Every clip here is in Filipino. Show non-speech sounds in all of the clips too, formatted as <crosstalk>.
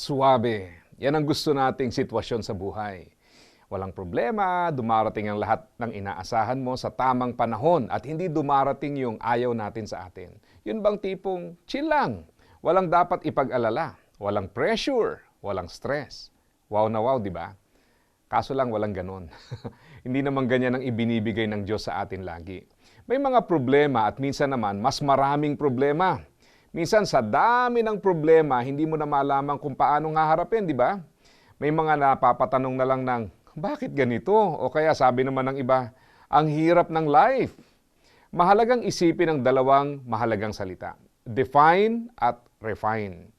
suwabe. Yan ang gusto nating sitwasyon sa buhay. Walang problema, dumarating ang lahat ng inaasahan mo sa tamang panahon at hindi dumarating yung ayaw natin sa atin. Yun bang tipong chill lang, walang dapat ipag-alala, walang pressure, walang stress. Wow na wow, di ba? Kaso lang walang ganon. <laughs> hindi naman ganyan ang ibinibigay ng Diyos sa atin lagi. May mga problema at minsan naman mas maraming problema. Minsan sa dami ng problema, hindi mo na malaman kung paano haharapin, di ba? May mga napapatanong na lang ng, bakit ganito? O kaya sabi naman ng iba, ang hirap ng life. Mahalagang isipin ang dalawang mahalagang salita. Define at refine.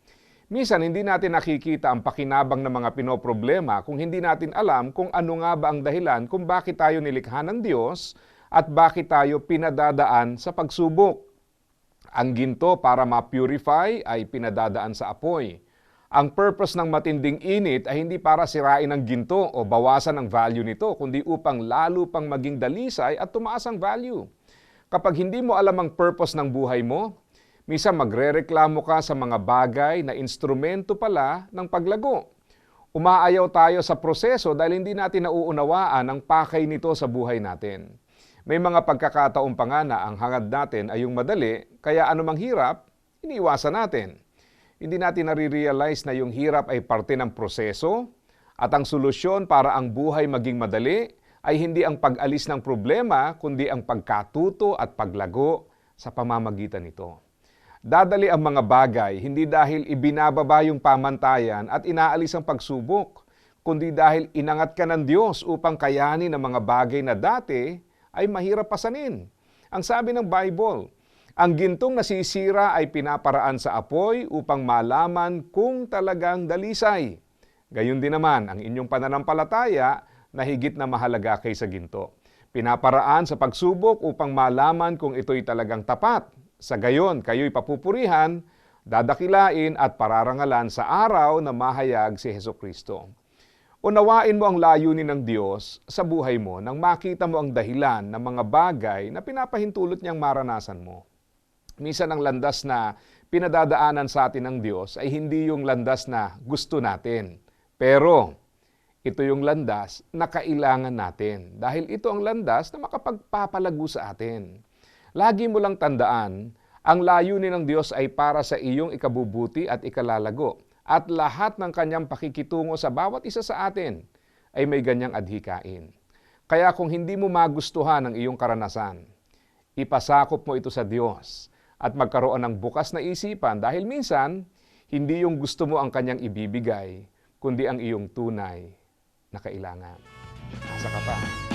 Minsan, hindi natin nakikita ang pakinabang ng mga pinoproblema kung hindi natin alam kung ano nga ba ang dahilan kung bakit tayo nilikha ng Diyos at bakit tayo pinadadaan sa pagsubok. Ang ginto para ma-purify ay pinadadaan sa apoy. Ang purpose ng matinding init ay hindi para sirain ang ginto o bawasan ang value nito, kundi upang lalo pang maging dalisay at tumaas ang value. Kapag hindi mo alam ang purpose ng buhay mo, misa magrereklamo ka sa mga bagay na instrumento pala ng paglago. Umaayaw tayo sa proseso dahil hindi natin nauunawaan ang pakay nito sa buhay natin. May mga pagkakataon pa nga na ang hangad natin ay yung madali, kaya anumang hirap, iniiwasan natin. Hindi natin nare-realize na yung hirap ay parte ng proseso at ang solusyon para ang buhay maging madali ay hindi ang pag-alis ng problema, kundi ang pagkatuto at paglago sa pamamagitan nito. Dadali ang mga bagay hindi dahil ibinababa yung pamantayan at inaalis ang pagsubok, kundi dahil inangat ka ng Diyos upang kayanin ang mga bagay na dati ay mahirap pasanin. Ang sabi ng Bible, ang gintong nasisira ay pinaparaan sa apoy upang malaman kung talagang dalisay. Gayun din naman ang inyong pananampalataya na higit na mahalaga kaysa ginto. Pinaparaan sa pagsubok upang malaman kung ito'y talagang tapat. Sa gayon, kayo'y papupurihan, dadakilain at pararangalan sa araw na mahayag si Heso Kristo. Unawain mo ang layunin ng Diyos sa buhay mo nang makita mo ang dahilan ng mga bagay na pinapahintulot niyang maranasan mo. Minsan ang landas na pinadadaanan sa atin ng Diyos ay hindi yung landas na gusto natin. Pero ito yung landas na kailangan natin dahil ito ang landas na makapagpapalago sa atin. Lagi mo lang tandaan, ang layunin ng Diyos ay para sa iyong ikabubuti at ikalalago at lahat ng kanyang pakikitungo sa bawat isa sa atin ay may ganyang adhikain. Kaya kung hindi mo magustuhan ang iyong karanasan, ipasakop mo ito sa Diyos at magkaroon ng bukas na isipan dahil minsan, hindi yung gusto mo ang kanyang ibibigay, kundi ang iyong tunay na kailangan. Asa ka pa?